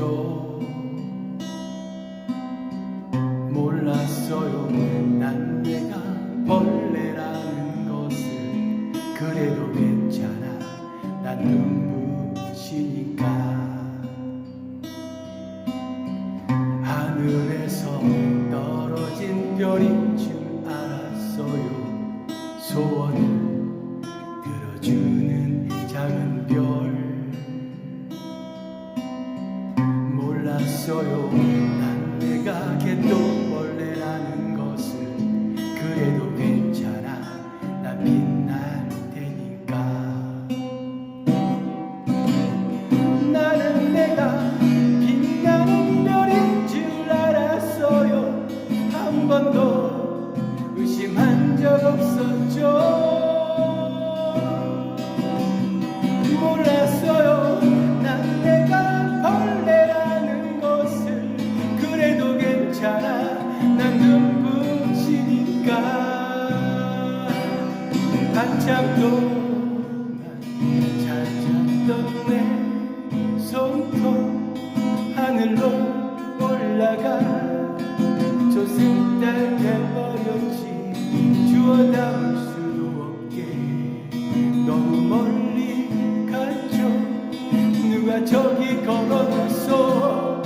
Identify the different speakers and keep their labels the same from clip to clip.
Speaker 1: 죠 몰랐어요. 난 내가 벌레라는 것을 그래도 괜찮아. 난 눈부시니까. 하늘에서 떨어진 별이 한참 동안 잘 잤던 내 손톱 하늘로 올라가 저 생딸 돼버렸지 주워 담을 수도 없게. 너무 멀리 갔죠. 누가 저기 걸어놨어?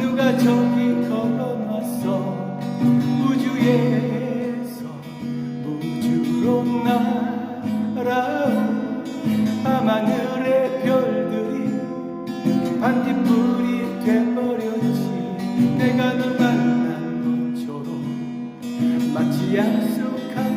Speaker 1: 누가 저기 걸어놨어? 우주에 내가 널 만난 것처럼 마치 약속한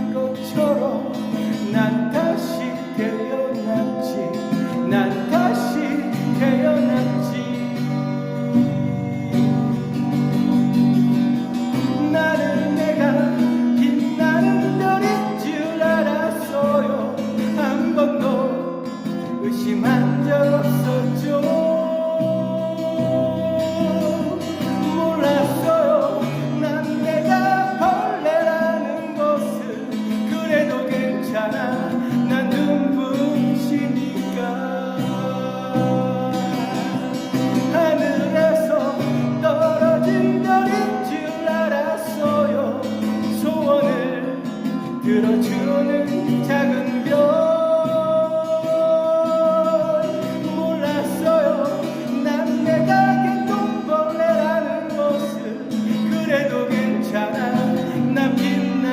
Speaker 1: 그래도 괜찮아. 난 빛날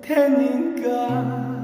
Speaker 1: 테니까